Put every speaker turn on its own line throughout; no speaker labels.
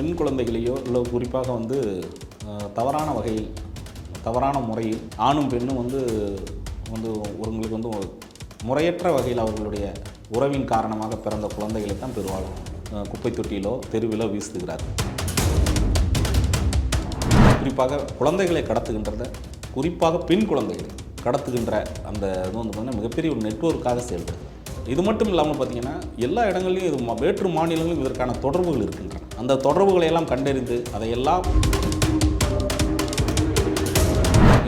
பெண் குழந்தைகளையோ இல்லை குறிப்பாக வந்து தவறான வகையில் தவறான முறையில் ஆணும் பெண்ணும் வந்து வந்து ஒருங்களுக்கு வந்து முறையற்ற வகையில் அவர்களுடைய உறவின் காரணமாக பிறந்த குழந்தைகளை தான் பெரும்பாலும் குப்பை தொட்டியிலோ தெருவிலோ வீசுகிறார்கள் குறிப்பாக குழந்தைகளை கடத்துகின்றத குறிப்பாக பெண் குழந்தைகளை கடத்துகின்ற அந்த இது வந்து பார்த்தீங்கன்னா மிகப்பெரிய ஒரு நெட்வொர்க்காக செயல்படுது. இது மட்டும் இல்லாமல் பார்த்தீங்கன்னா எல்லா இடங்கள்லையும் இது வேற்று மாநிலங்களும் இதற்கான தொடர்புகள் இருக்கின்றன. அந்த தொடர்புகளை எல்லாம் கண்டறிந்து அதையெல்லாம்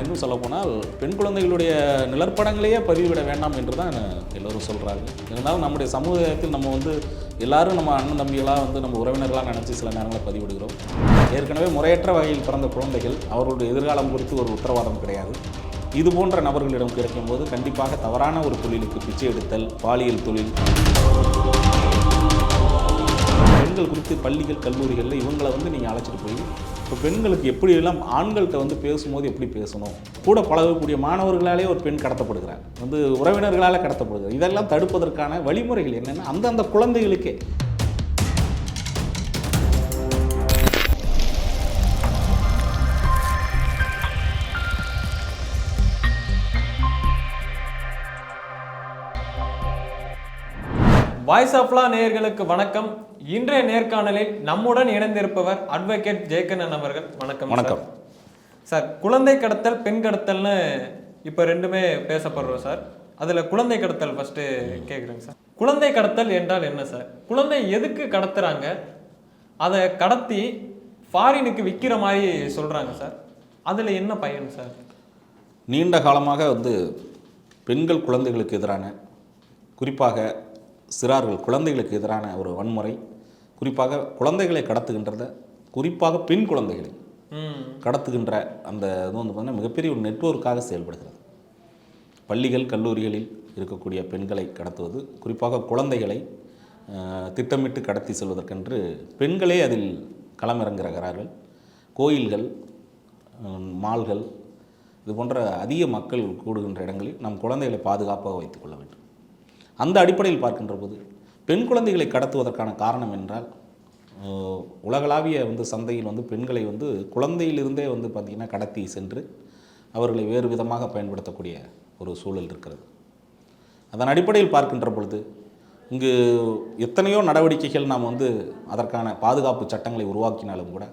இன்னும் சொல்லப்போனால் பெண் குழந்தைகளுடைய நிழற்படங்களையே பதிவிட வேண்டாம் என்று தான் எல்லோரும் சொல்கிறாங்க இருந்தாலும் நம்முடைய சமுதாயத்தில் நம்ம வந்து எல்லாரும் நம்ம அண்ணன் தம்பிகளாக வந்து நம்ம உறவினர்களாக நினச்சி சில நேரங்களில் பதிவிடுகிறோம். ஏற்கனவே முறையற்ற வகையில் பிறந்த குழந்தைகள் அவர்களுடைய எதிர்காலம் குறித்து ஒரு உத்தரவாதம் கிடையாது. இது போன்ற நபர்களிடம் கிடைக்கும்போது கண்டிப்பாக தவறான ஒரு தொழிலுக்கு பிச்சை எடுத்தல் பாலியல் தொழில் பெண்கள் குறித்து பள்ளிகள் கல்லூரிகளில் இவங்களை வந்து நீங்கள் அழைச்சிட்டு போய் இப்போ பெண்களுக்கு எப்படி எல்லாம் ஆண்கள்கிட்ட வந்து பேசும்போது எப்படி பேசணும்? கூட பழகக்கூடிய மாணவர்களாலே ஒரு பெண் கடத்தப்படுகிறார். வந்து உறவினர்களால் கடத்தப்படுகிறார். இதெல்லாம் தடுப்பதற்கான வழிமுறைகள் என்னென்னா? அந்தந்த குழந்தைகளுக்கே.
வாய்ஸ் ஆஃப்லா நேயர்களுக்கு வணக்கம். இன்றைய நேர்காணலில் நம்முடன் இணைந்திருப்பவர் அட்வொகேட் ஜெயக்கண்ணன் அவர்கள். வணக்கம்.
வணக்கம்.
சார் குழந்தை கடத்தல் பெண் கடத்தல்னு இப்போ ரெண்டுமே பேசப்படுறோம் சார். அதில் குழந்தை கடத்தல் ஃபர்ஸ்ட் கேட்குறேங்க சார். குழந்தை கடத்தல் என்றால் என்ன சார்? குழந்தை எதுக்கு கடத்துறாங்க? அதை கடத்தி ஃபாரினுக்கு விற்கிற மாதிரி சொல்றாங்க சார். அதில் என்ன பயன் சார்?
நீண்ட காலமாக வந்து பெண்கள் குழந்தைகளுக்கு எதிரான குறிப்பாக சிறார்கள் குழந்தைகளுக்கு எதிரான ஒரு வன்முறை. குறிப்பாக குழந்தைகளை கடத்துகின்றத குறிப்பாக பெண் குழந்தைகளை கடத்துகின்ற அந்த இது வந்து பார்த்தீங்கன்னா மிகப்பெரிய ஒரு நெட்வொர்க்காக செயல்படுகிறது. பள்ளிகள் கல்லூரிகளில் இருக்கக்கூடிய பெண்களை கடத்துவது குறிப்பாக குழந்தைகளை திட்டமிட்டு கடத்தி செல்வதற்கென்று பெண்களே அதில் களமிறங்குகிறார்கள். கோயில்கள் மால்கள் இது போன்ற அதிக மக்கள் கூடுகின்ற இடங்களில் நம் குழந்தைகளை பாதுகாப்பாக வைத்துக்கொள்ள வேண்டும். அந்த அடிப்படையில் பார்க்கின்ற போது பெண் குழந்தைகளை கடத்துவதற்கான காரணம் என்றால் உலகளாவிய வந்து சந்தையில் வந்து பெண்களை வந்து குழந்தையிலிருந்தே வந்து பார்த்திங்கன்னா கடத்தி சென்று அவர்களை வேறு விதமாக பயன்படுத்தக்கூடிய ஒரு சூழல் இருக்கிறது. அதன் அடிப்படையில் பார்க்கின்ற பொழுது இங்கு எத்தனையோ நடவடிக்கைகள் நாம் வந்து அதற்கான பாதுகாப்பு சட்டங்களை உருவாக்கினாலும் கூட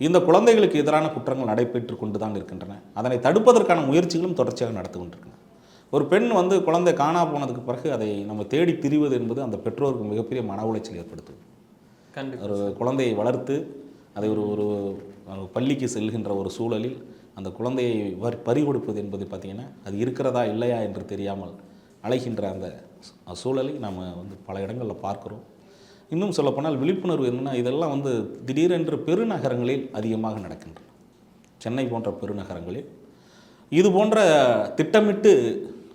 இந்த குழந்தைகளுக்கு எதிரான குற்றங்கள் நடைபெற்று கொண்டு தான் இருக்கின்றன. அதனை தடுப்பதற்கான முயற்சிகளும் தொடர்ச்சியாக நடந்து கொண்டிருக்கின்றன. ஒரு பெண் வந்து குழந்தை காணா போனதுக்கு பிறகு அதை நம்ம தேடி திரிவது என்பது அந்த பெற்றோருக்கு மிகப்பெரிய மன உளைச்சல் ஏற்படுத்தும். ஒரு குழந்தையை வளர்த்து அதை ஒரு ஒரு பள்ளிக்கு செல்கின்ற ஒரு சூழலில் அந்த குழந்தையை வரி பறி கொடுப்பது என்பது பார்த்திங்கன்னா அது இருக்கிறதா இல்லையா என்று தெரியாமல் அலைகின்ற அந்த சூழலை நாம் வந்து பல இடங்களில் பார்க்குறோம். இன்னும் சொல்லப்போனால் விழிப்புணர்வு என்னென்னா இதெல்லாம் வந்து திடீரென்று பெருநகரங்களில் அதிகமாக நடக்கின்றன. சென்னை போன்ற பெருநகரங்களில். இது போன்ற திட்டமிட்டு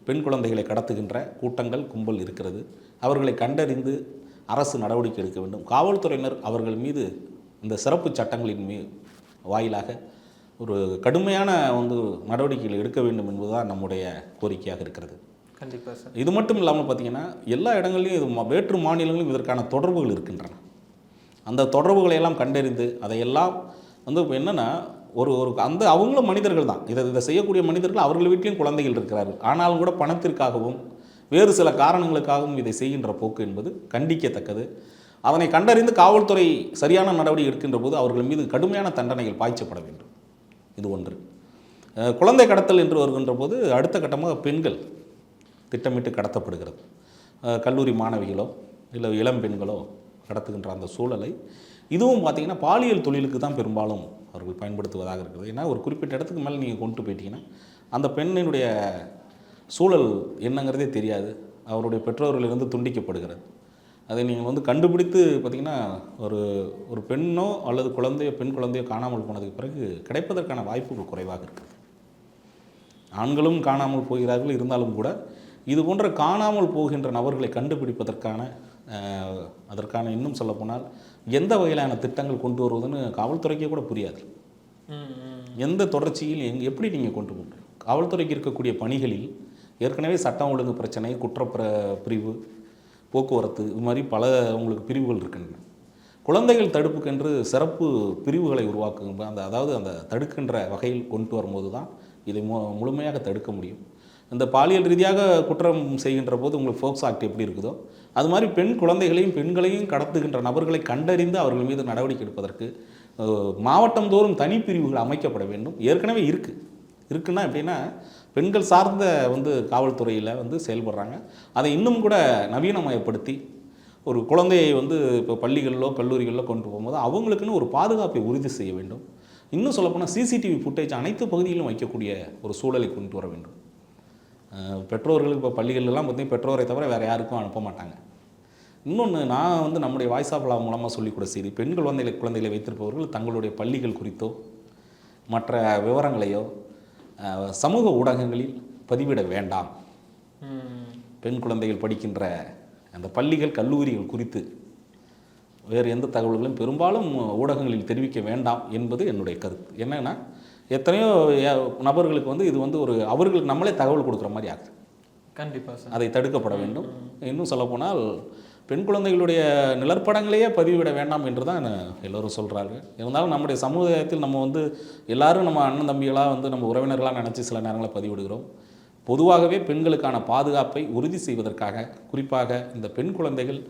பெண் குழந்தைகளை கடத்துகின்ற கூட்டங்கள் கும்பல் இருக்கிறது. அவர்களை கண்டறிந்து அரசு நடவடிக்கை எடுக்க வேண்டும். காவல்துறையினர் அவர்கள் மீது இந்த சிறப்பு சட்டங்களின் மீ வாயிலாக ஒரு கடுமையான வந்து நடவடிக்கைகள் எடுக்க வேண்டும் என்பதுதான் நம்முடைய கோரிக்கையாக இருக்கிறது.
கண்டிப்பாக சார்.
இது மட்டும் இல்லாமல் பார்த்தீங்கன்னா எல்லா இடங்கள்லையும் இது வேற்று மாநிலங்களிலும் இதற்கான தொடர்புகள் இருக்கின்றன. அந்த தொடர்புகளை எல்லாம் கண்டறிந்து அதையெல்லாம் வந்து இப்போ என்னென்னா ஒரு ஒரு அந்த அவங்களும் மனிதர்கள் தான். இதை இதை செய்யக்கூடிய மனிதர்கள் அவர்கள் வீட்டிலையும் குழந்தைகள் இருக்கிறார்கள். ஆனாலும் கூட பணத்திற்காகவும் வேறு சில காரணங்களுக்காகவும் இதை செய்கின்ற போக்கு என்பது கண்டிக்கத்தக்கது. அதனை கண்டறிந்து காவல்துறை சரியான நடவடிக்கை எடுக்கின்ற போது அவர்கள் மீது கடுமையான தண்டனைகள் பாய்ச்சப்பட வேண்டும். இது ஒன்று. குழந்தை கடத்தல் என்று வருகின்ற போது அடுத்த கட்டமாக பெண்கள் திட்டமிட்டு கடத்தப்படுகிறது. கல்லூரி மாணவிகளோ இல்லை இளம் பெண்களோ நடத்துகின்ற அந்த சூழலை. இதுவும் பார்த்தீங்கன்னா பாலியல் தொழிலுக்கு தான் பெரும்பாலும் அவர்கள் பயன்படுத்துவதாக இருக்குது. ஏன்னா ஒரு குறிப்பிட்ட இடத்துக்கு மேலே நீங்கள் கொண்டு போயிட்டீங்கன்னா அந்த பெண்ணினுடைய சூழல் என்னங்கிறதே தெரியாது. அவருடைய பெற்றோர்களிலிருந்து துண்டிக்கப்படுகிறது. அதை நீங்கள் வந்து கண்டுபிடித்து பார்த்தீங்கன்னா ஒரு ஒரு பெண்ணோ அல்லது குழந்தையோ பெண் குழந்தையோ காணாமல் போனதுக்கு பிறகு கிடைப்பதற்கான வாய்ப்புகள் குறைவாக இருக்குது. ஆண்களும் காணாமல் போகிறார்கள். இருந்தாலும் கூட இது போன்ற காணாமல் போகின்ற நபர்களை கண்டுபிடிப்பதற்கான அதற்கான இன்னும் சொல்லப்போனால் எந்த வகையிலான திட்டங்கள் கொண்டு வருவதுன்னு காவல்துறைக்கே கூட புரியாது. எந்த தொடர்ச்சியில் எங் எப்படி நீங்கள் கொண்டு போங்க காவல்துறைக்கு இருக்கக்கூடிய பணிகளில் ஏற்கனவே சட்டம் ஒழுங்கு பிரச்சனை குற்ற பிர- பிரிவு போக்குவரத்து இது மாதிரி பல உங்களுக்கு பிரிவுகள் இருக்கின்றன. குழந்தைகள் தடுப்புக்கென்று சிறப்பு பிரிவுகளை உருவாக்கும் அந்த அதாவது அந்த தடுக்கின்ற வகையில் கொண்டு வரும்போது தான் இதை மு முழுமையாக தடுக்க முடியும். இந்த பாலியல் ரீதியாக குற்றம் செய்கின்ற போது உங்களுக்கு ஃபோக்ஸ் ஆக்ட் எப்படி இருக்குதோ அது மாதிரி பெண் குழந்தைகளையும் பெண்களையும் கடத்துகின்ற நபர்களை கண்டறிந்து அவர்கள் மீது நடவடிக்கை எடுப்பதற்கு மாவட்டம் தோறும் தனிப்பிரிவுகள் அமைக்கப்பட வேண்டும். ஏற்கனவே இருக்குது இருக்குன்னா எப்படின்னா பெண்கள் சார்ந்த வந்து காவல்துறையில் வந்து செயல்படுறாங்க. அதை இன்னும் கூட நவீனமயப்படுத்தி ஒரு குழந்தையை வந்து இப்போ பள்ளிகளிலோ கல்லூரிகளிலோ கொண்டு போகும்போது அவங்களுக்குன்னு ஒரு பாதுகாப்பை உறுதி செய்ய வேண்டும். இன்னும் சொல்லப்போனால் சிசிடிவி ஃபுட்டேஜ் அனைத்து பகுதிகளிலும் வைக்கக்கூடிய ஒரு சூழலை கொண்டு வர வேண்டும். பெற்றோர்களுக்கு இப்போ பள்ளிகளெல்லாம் பார்த்தீங்கன்னா பெற்றோரை தவிர வேறு யாருக்கும் அனுப்ப மாட்டாங்க. இன்னொன்று நான் வந்து நம்முடைய வாய்ஸ் ஆஃப் லா மூலமாக சொல்லிக்கூட சரி பெண் குழந்தைகளை குழந்தைகளை வைத்திருப்பவர்கள் தங்களுடைய பள்ளிகள் குறித்தோ மற்ற விவரங்களையோ சமூக ஊடகங்களில் பதிவிட வேண்டாம். பெண் குழந்தைகள் படிக்கின்ற அந்த பள்ளிகள் கல்லூரிகள் குறித்து வேறு எந்த தகவல்களும் பெரும்பாலும் ஊடகங்களில் தெரிவிக்க வேண்டாம் என்பது என்னுடைய கருத்து. என்னென்னா எத்தனையோ நபர்களுக்கு வந்து இது வந்து ஒரு அவர்களுக்கு நம்மளே தகவல் கொடுக்குற மாதிரி ஆகுது.
கண்டிப்பா சார்.
அதை தடுக்கப்பட வேண்டும். இன்னும் சொல்லப்போனால் பெண் குழந்தைகளுடைய நிழற்படங்களையே பதிவிட வேண்டாம் என்று தான் எல்லோரும் சொல்கிறாங்க இருந்தாலும் நம்முடைய சமுதாயத்தில் நம்ம வந்து எல்லாரும் நம்ம அண்ணன் தம்பிகளாக வந்து நம்ம உறவினர்களாக நினச்சி சில நேரங்களில் பதிவிடுகிறோம். பொதுவாகவே பெண்களுக்கான பாதுகாப்பை உறுதி செய்வதற்காக குறிப்பாக இந்த பெண் குழந்தைகள்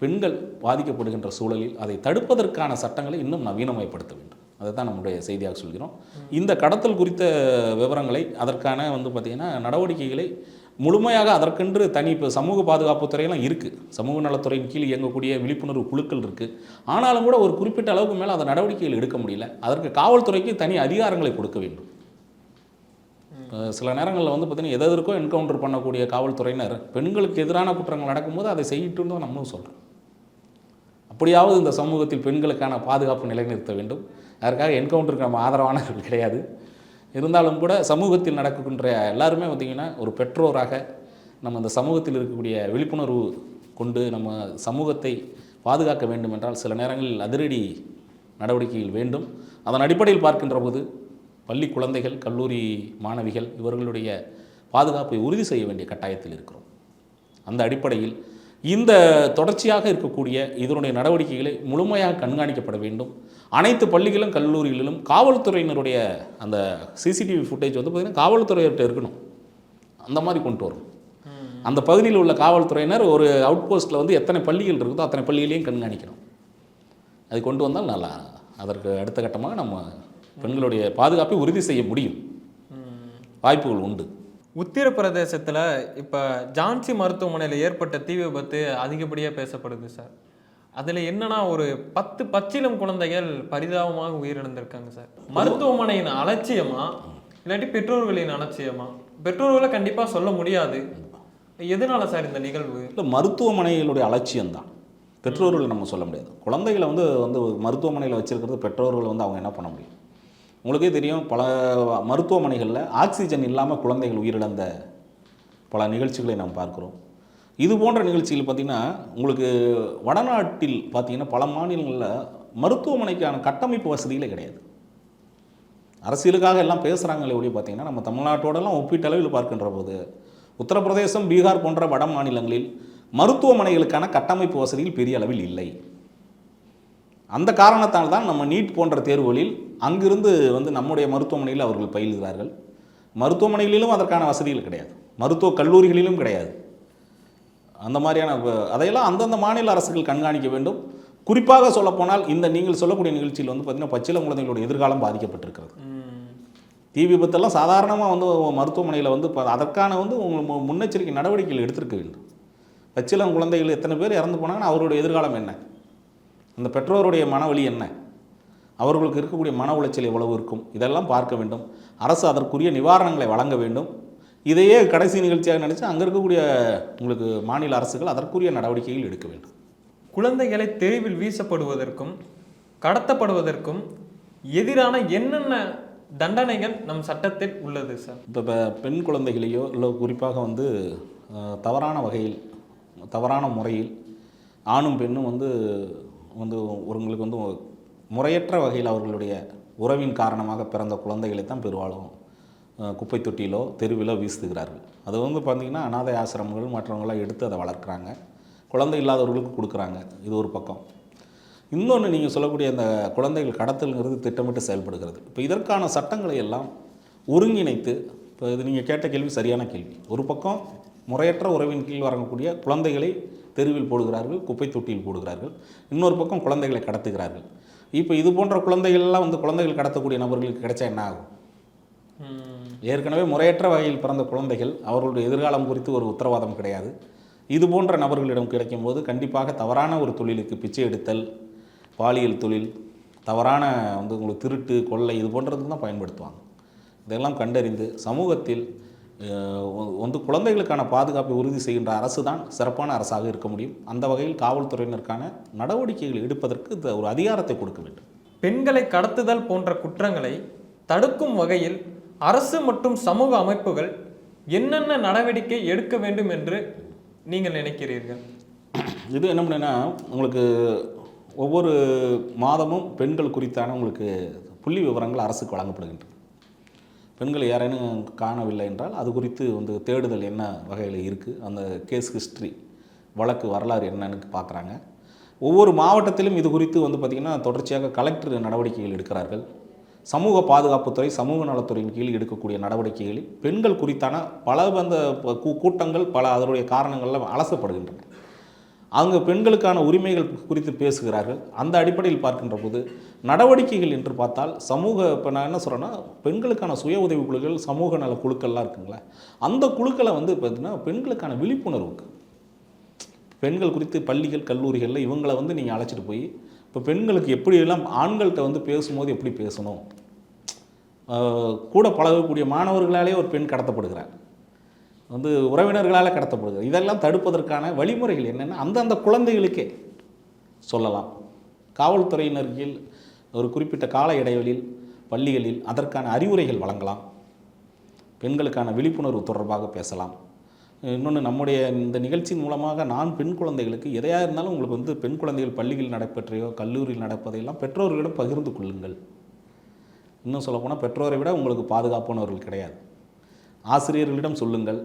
பெண்கள் பாதிக்கப்படுகின்ற சூழலில் அதை தடுப்பதற்கான சட்டங்களை இன்னும் நவீனமயப்படுத்த வேண்டும். அதை தான் நம்முடைய செய்தியாக சொல்கிறோம். இந்த கடத்தல் குறித்த விவரங்களை அதற்கான வந்து பார்த்திங்கன்னா நடவடிக்கைகளை முழுமையாக அதற்கென்று தனி இப்போ சமூக பாதுகாப்பு துறையெல்லாம் இருக்குது சமூக நலத்துறையின் கீழ் இயங்கக்கூடிய விழிப்புணர்வு குழுக்கள் இருக்குது ஆனாலும் கூட ஒரு குறிப்பிட்ட அளவுக்கு மேலே அந்த நடவடிக்கைகள் எடுக்க முடியல. அதற்கு காவல்துறைக்கு தனி அதிகாரங்களை கொடுக்க வேண்டும். சில நேரங்களில் வந்து பார்த்திங்கன்னா எதற்கோ என்கவுண்டர் பண்ணக்கூடிய காவல்துறையினர் பெண்களுக்கு எதிரான குற்றங்கள் நடக்கும்போது அதை செய்யிட்டுன்னு தான் நம்மளும் சொல்கிறோம் அப்படியாவது இந்த சமூகத்தில் பெண்களுக்கான பாதுகாப்பு நிலைநிறுத்த வேண்டும். அதற்காக என்கவுண்டருக்கு நம்ம ஆதரவானவர்கள் கிடையாது. இருந்தாலும் கூட சமூகத்தில் நடக்கின்ற எல்லாருமே பார்த்திங்கன்னா ஒரு பெற்றோராக நம்ம இந்த சமூகத்தில் இருக்கக்கூடிய விழிப்புணர்வு கொண்டு நம்ம சமூகத்தை பாதுகாக்க வேண்டும் என்றால் சில நேரங்களில் அதிரடி நடவடிக்கைகள் வேண்டும். அதன் அடிப்படையில் பார்க்கின்ற போது பள்ளி குழந்தைகள் கல்லூரி மாணவிகள் இவர்களுடைய பாதுகாப்பை உறுதி செய்ய வேண்டிய கட்டாயத்தில் இருக்கிறோம். அந்த அடிப்படையில் இந்த தொடர்ச்சியாக இருக்கக்கூடிய இதனுடைய நடவடிக்கைகளை முழுமையாக கண்காணிக்கப்பட வேண்டும். அனைத்து பள்ளிகளும் கல்லூரிகளிலும் காவல்துறையினருடைய அந்த சிசிடிவி ஃபுட்டேஜ் வந்து பார்த்திங்கன்னா காவல்துறையிட்ட இருக்கணும். அந்த மாதிரி கொண்டு வரும் அந்த பகுதியில் உள்ள காவல்துறையினர் ஒரு அவுட் போஸ்ட்டில் வந்து எத்தனை பள்ளிகள் இருக்குதோ அத்தனை பள்ளிகளையும் கண்காணிக்கணும். அது கொண்டு வந்தால் நல்லா அதற்கு அடுத்த கட்டமாக நம்ம பெண்களுடைய பாதுகாப்பை உறுதி செய்ய முடியும். வாய்ப்புகள் உண்டு.
உத்தரப்பிரதேசத்தில் இப்போ ஜான்சி மருத்துவமனையில் ஏற்பட்ட தீ விபத்து அதிகப்படியாக பேசப்படுது சார். அதில் என்னன்னா ஒரு பத்து பச்சிலம் குழந்தைகள் பரிதாபமாக உயிரிழந்திருக்காங்க சார். மருத்துவமனையின் அலட்சியமா இல்லாட்டி பெற்றோர்களின் அலட்சியமா? பெற்றோர்களை கண்டிப்பாக சொல்ல முடியாது. எதனால சார் இந்த நிகழ்வு?
இல்லை மருத்துவமனைகளுடைய அலட்சியம்தான். பெற்றோர்கள் நம்ம சொல்ல முடியாது. குழந்தைகளை வந்து வந்து மருத்துவமனையில் வச்சுருக்கிறது பெற்றோர்கள் வந்து அவங்க என்ன பண்ண முடியும்? உங்களுக்கே தெரியும் பல மருத்துவமனைகளில் ஆக்சிஜன் இல்லாமல் குழந்தைகள் உயிரிழந்த பல நிகழ்ச்சிகளை நாம் பார்க்குறோம். இது போன்ற நிகழ்ச்சிகள் பார்த்திங்கன்னா உங்களுக்கு வடநாட்டில் பார்த்தீங்கன்னா பல மாநிலங்களில் மருத்துவமனைக்கான கட்டமைப்பு வசதிகளே கிடையாது. அரசியலுக்காக எல்லாம் பேசுகிறாங்களே ஒளி பார்த்தீங்கன்னா நம்ம தமிழ்நாட்டோடலாம் ஒப்பீட்டளவில் பார்க்கின்ற போது உத்தரப்பிரதேசம் பீகார் போன்ற வட மாநிலங்களில் மருத்துவமனைகளுக்கான கட்டமைப்பு வசதிகள் பெரிய அளவில் இல்லை. அந்த காரணத்தால் தான் நம்ம நீட் போன்ற தேர்வுகளில் அங்கிருந்து வந்து நம்முடைய மருத்துவமனையில் அவர்கள் பயிலுகிறார்கள். மருத்துவமனைகளிலும் அதற்கான வசதிகள் கிடையாது. மருத்துவ கல்லூரிகளிலும் கிடையாது. அந்த மாதிரியான அதையெல்லாம் அந்தந்த மாநில அரசுகள் கண்காணிக்க வேண்டும். குறிப்பாக சொல்லப்போனால் இந்த நீங்கள் சொல்லக்கூடிய நிகழ்ச்சியில் வந்து பார்த்திங்கன்னா பச்சிளம் குழந்தைகளுடைய எதிர்காலம் பாதிக்கப்பட்டிருக்கிறது. தீ விபத்தெல்லாம் சாதாரணமாக வந்து மருத்துவமனையில் வந்து இப்போ அதற்கான வந்து உங்களுக்கு மு- முன்னெச்சரிக்கை நடவடிக்கைகள் எடுத்திருக்க வேண்டும். பச்சிளம் குழந்தைகள் எத்தனை பேர் இறந்து போனாங்கன்னா அவருடைய எதிர்காலம் என்ன? அந்த பெற்றோருடைய மனவலி என்ன? அவர்களுக்கு இருக்கக்கூடிய மன உளைச்சல் எவ்வளவு இருக்கும்? இதெல்லாம் பார்க்க வேண்டும். அரசு அதற்குரிய நிவாரணங்களை வழங்க வேண்டும். இதையே கடைசி நிகழ்ச்சியாக நினச்சி அங்கே இருக்கக்கூடிய உங்களுக்கு மாநில அரசுகள் அதற்குரிய நடவடிக்கைகள் எடுக்க வேண்டும்.
குழந்தைகளை தெருவில் வீசப்படுவதற்கும் கடத்தப்படுவதற்கும் எதிரான என்னென்ன தண்டனைகள் நம் சட்டத்தில் உள்ளது சார்?
இப்போ பெண் குழந்தைகளையோ இல்லை குறிப்பாக வந்து தவறான வகையில் தவறான முறையில் ஆணும் பெண்ணும் வந்து வந்து ஒருங்களுக்கு வந்து முறையற்ற வகையில் அவர்களுடைய உறவின் காரணமாக பிறந்த குழந்தைகளை தான் பெரும்பாலும் குப்பை தொட்டியிலோ தெருவிலோ வீசுகிறார்கள். அது வந்து பார்த்திங்கன்னா அனாதை ஆசிரமங்கள் மற்றவங்களாம் எடுத்து அதை வளர்க்குறாங்க. குழந்தை இல்லாதவர்களுக்கு கொடுக்குறாங்க. இது ஒரு பக்கம். இன்னொன்று நீங்கள் சொல்லக்கூடிய அந்த குழந்தைகள் கடத்தல்ங்கிறது திட்டமிட்டு செயல்படுகிறது. இப்போ இதற்கான சட்டங்களை எல்லாம் ஒருங்கிணைத்து இப்போ இது நீங்கள் கேட்ட கேள்வி சரியான கேள்வி. ஒரு பக்கம் முறையற்ற உறவின் கீழ் வரக்கூடிய குழந்தைகளை தெருவில் போடுகிறார்கள் குப்பை தொட்டியில் போடுகிறார்கள். இன்னொரு பக்கம் குழந்தைகளை கடத்துகிறார்கள். இப்போ இது போன்ற குழந்தைகள்லாம் வந்து குழந்தைகள் கடத்தக்கூடிய நபர்களுக்கு கிடைச்சா என்ன ஆகும்? ஏற்கனவே முறையற்ற வகையில் பிறந்த குழந்தைகள் அவர்களுடைய எதிர்காலம் குறித்து ஒரு உத்தரவாதம் கிடையாது. இது போன்ற நபர்களிடம் கிடைக்கும்போது கண்டிப்பாக தவறான ஒரு தொழிலுக்கு பிச்சை எடுத்தல் பாலியல் தொழில் தவறான வந்து உங்களுக்கு திருட்டு கொள்ளை இது போன்றதுக்கு தான் பயன்படுத்துவாங்க. இதெல்லாம் கண்டறிந்து சமூகத்தில் வந்து குழந்தைகளுக்கான பாதுகாப்பை உறுதி செய்கின்ற அரசு தான் சிறப்பான அரசாக இருக்க முடியும். அந்த வகையில் காவல்துறையினருக்கான நடவடிக்கைகள் எடுப்பதற்கு இந்த ஒரு அதிகாரத்தை கொடுக்க வேண்டும்.
பெண்களை கடத்துதல் போன்ற குற்றங்களை தடுக்கும் வகையில் அரசு மற்றும் சமூக அமைப்புகள் என்னென்ன நடவடிக்கை எடுக்க வேண்டும் என்று நீங்கள் நினைக்கிறீர்கள்?
இது என்ன பண்ணுன்னா உங்களுக்கு ஒவ்வொரு மாதமும் பெண்கள் குறித்தான உங்களுக்கு புள்ளி விவரங்கள் அரசுக்கு வழங்கப்படுகின்றன. பெண்கள் யாரேனும் காணவில்லை என்றால் அது குறித்து வந்து தேடுதல் என்ன வகையில் இருக்குது அந்த கேஸ் ஹிஸ்ட்ரி வழக்கு வரலாறு என்னன்னு பார்க்குறாங்க ஒவ்வொரு மாவட்டத்திலும் இது குறித்து வந்து பார்த்திங்கன்னா தொடர்ச்சியாக கலெக்டர் நடவடிக்கைகள் எடுக்கிறார்கள். சமூக பாதுகாப்புத்துறை சமூக நலத்துறையின் கீழ் எடுக்கக்கூடிய நடவடிக்கைகளில் பெண்கள் குறித்தான பல வந்த கூ- கூட்டங்கள் பல அதனுடைய காரணங்களில் அலசப்படுகின்றன. அங்கு பெண்களுக்கான உரிமைகள் குறித்து பேசுகிறார்கள். அந்த அடிப்படையில் பார்க்கின்ற போது நடவடிக்கைகள் என்று பார்த்தால் சமூக இப்போ நான் என்ன சொல்கிறேன்னா பெண்களுக்கான சுய உதவி குழுக்கள் சமூக நல குழுக்கள்லாம் இருக்குங்களே அந்த குழுக்களை வந்து பார்த்தீங்கன்னா பெண்களுக்கான விழிப்புணர்வுக்கு பெண்கள் குறித்து பள்ளிகள் கல்லூரிகளில் இவங்களை வந்து நீங்கள் அழைச்சிட்டு போய் இப்போ பெண்களுக்கு எப்படியெல்லாம் ஆண்கள்கிட்ட வந்து பேசும்போது எப்படி பேசணும்? கூட பழகக்கூடிய மாணவர்களாலே ஒரு பெண் கடத்தப்படுகிறார் வந்து உறவினர்களால் கடத்தப்படுகிறது இதெல்லாம் தடுப்பதற்கான வழிமுறைகள் என்னென்ன? அந்தந்த குழந்தைகளுக்கே சொல்லலாம். காவல்துறையினர்கள் ஒரு குறிப்பிட்ட கால இடைவெளியில் பள்ளிகளில் அதற்கான அறிவுரைகள் வழங்கலாம். பெண்களுக்கான விழிப்புணர்வு தொடர்பாக பேசலாம். இன்னொன்று நம்முடைய இந்த நிகழ்ச்சியின் மூலமாக நான் பெண் குழந்தைகளுக்கு எதையாக இருந்தாலும் உங்களுக்கு வந்து பெண் குழந்தைகள் பள்ளியில் நடைபெற்றையோ கல்லூரியில் நடப்பதையெல்லாம் பெற்றோர்களிடம் பகிர்ந்து கொள்ளுங்கள். இன்னும் சொல்லப்போனால் பெற்றோரை விட உங்களுக்கு பாதுகாப்பானவர்கள் கிடையாது. ஆசிரியர்களிடம் சொல்லுங்கள்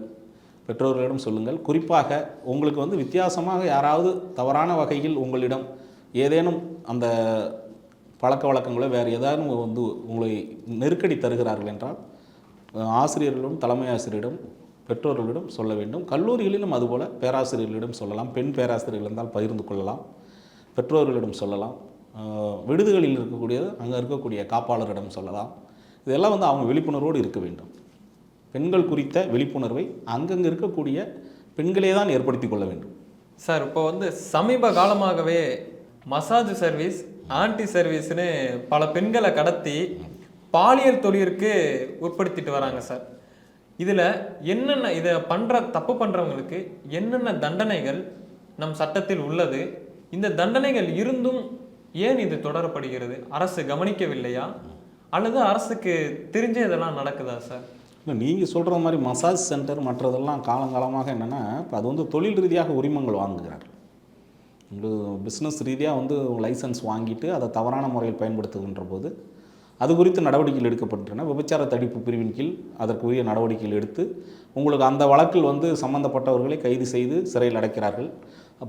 பெற்றோர்களிடம் சொல்லுங்கள். குறிப்பாக உங்களுக்கு வந்து வித்தியாசமாக யாராவது தவறான வகையில் உங்களிடம் ஏதேனும் அந்த பழக்க வழக்கங்களோ வேறு ஏதாவது வந்து உங்களை நெருக்கடி தருகிறார்கள் என்றால் ஆசிரியர்களும் ஆசிரியர்களிடம் தலைமை ஆசிரியரிடம் பெற்றோர்களிடம் சொல்ல வேண்டும். கல்லூரிகளிலும் அதுபோல் பேராசிரியர்களிடம் சொல்லலாம். பெண் பேராசிரியர்கள் இருந்தால் பகிர்ந்து கொள்ளலாம். பெற்றோர்களிடம் சொல்லலாம். விடுதிகளில் இருக்கக்கூடியது அங்கே இருக்கக்கூடிய காப்பாளரிடம் சொல்லலாம். இதெல்லாம் வந்து அவங்க விழிப்புணர்வோடு இருக்க வேண்டும். பெண்கள் குறித்த விழிப்புணர்வை அங்கங்கே இருக்கக்கூடிய பெண்களே தான் ஏற்படுத்தி கொள்ள வேண்டும்.
சார் இப்போ வந்து சமீப காலமாகவே மசாஜ் சர்வீஸ் ஆன்டி சர்வீஸ்னு பல பெண்களை கடத்தி பாலியல் தொழிலுக்கு உட்படுத்திட்டு வராங்க சார். இதில் என்னென்ன இதை பண்ணுற தப்பு பண்ணுறவங்களுக்கு என்னென்ன தண்டனைகள் நம் சட்டத்தில் உள்ளது? இந்த தண்டனைகள் இருந்தும் ஏன் இது தொடரப்படுகிறது? அரசு கவனிக்கவில்லையா? அல்லது அரசுக்கு தெரிஞ்ச இதெல்லாம் நடக்குதா சார்?
இல்லை நீங்கள் சொல்கிற மாதிரி மசாஜ் சென்டர் மற்றதெல்லாம் காலங்காலமாக என்னென்னா இப்போ அது வந்து தொழில் ரீதியாக உரிமங்கள் வாங்குகிறார் உங்களுக்கு பிஸ்னஸ் ரீதியாக வந்து லைசன்ஸ் வாங்கிட்டு அதை தவறான முறையில் பயன்படுத்துகின்ற போது அது குறித்து நடவடிக்கைகள் எடுக்கப்பட்டன விபச்சார தடுப்பு பிரிவின் கீழ் அதற்குரிய நடவடிக்கைகள் எடுத்து உங்களுக்கு அந்த வழக்கில் வந்து சம்பந்தப்பட்டவர்களை கைது செய்து சிறையில் அடைக்கிறார்கள்.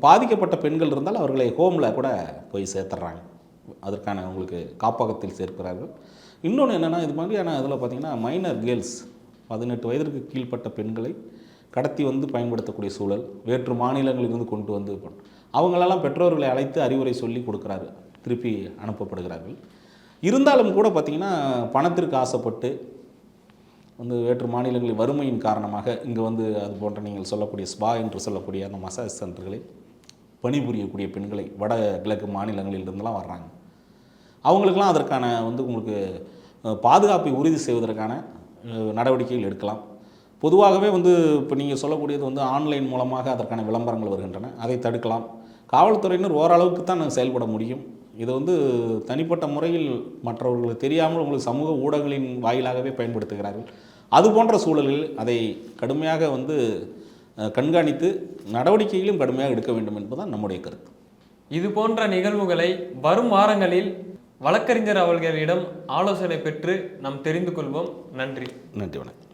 பாதிக்கப்பட்ட பெண்கள் இருந்தால் அவர்களை ஹோமில் கூட போய் சேர்த்துறாங்க. அதற்கான உங்களுக்கு காப்பகத்தில் சேர்க்கிறார்கள். இன்னொன்று என்னென்னா இது மாதிரியான இதில் பார்த்திங்கன்னா மைனர் கேர்ள்ஸ் பதினெட்டு வயதிற்கு கீழ்ப்பட்ட பெண்களை கடத்தி வந்து பயன்படுத்தக்கூடிய சூழல் வேற்று மாநிலங்களிலிருந்து கொண்டு வந்து அவங்களெல்லாம் பெற்றோர்களை அழைத்து அறிவுரை சொல்லி கொடுக்குறாரு திருப்பி அனுப்பப்படுகிறார்கள். இருந்தாலும் கூட பார்த்திங்கன்னா பணத்திற்கு ஆசைப்பட்டு வந்து வேற்று மாநிலங்களில் வறுமையின் காரணமாக இங்கே வந்து அது போன்ற நீங்கள் சொல்லக்கூடிய ஸ்பா என்று சொல்லக்கூடிய அந்த மசாஜ் சென்டர்களில் பணிபுரியக்கூடிய பெண்களை வட கிழக்கு மாநிலங்களிலிருந்துலாம் வர்றாங்க. அவங்களுக்கெல்லாம் அதற்கான வந்து உங்களுக்கு பாதுகாப்பை உறுதி செய்வதற்கான நடவடிக்கைகள் எடுக்கலாம். பொதுவாகவே வந்து இப்போ நீங்கள் சொல்லக்கூடியது வந்து ஆன்லைன் மூலமாக அதற்கான விளம்பரங்கள் வருகின்றன. அதை தடுக்கலாம். காவல்துறையினர் ஓரளவுக்கு தான் செயல்பட முடியும். இது வந்து தனிப்பட்ட முறையில் மற்றவர்களுக்கு தெரியாமல் உங்களுக்கு சமூக ஊடகங்களின் வாயிலாகவே பயன்படுத்துகிறார்கள். அது போன்ற சூழலில் அதை கடுமையாக வந்து கண்காணித்து நடவடிக்கைகளும் கடுமையாக எடுக்க வேண்டும் என்பதுதான் நம்முடைய கருத்து.
இது போன்ற நிகழ்வுகளை வரும் வாரங்களில் வழக்கறிஞர் அவர்களிடம் ஆலோசனை பெற்று நாம் தெரிந்து கொள்வோம். நன்றி.
நன்றி வணக்கம்.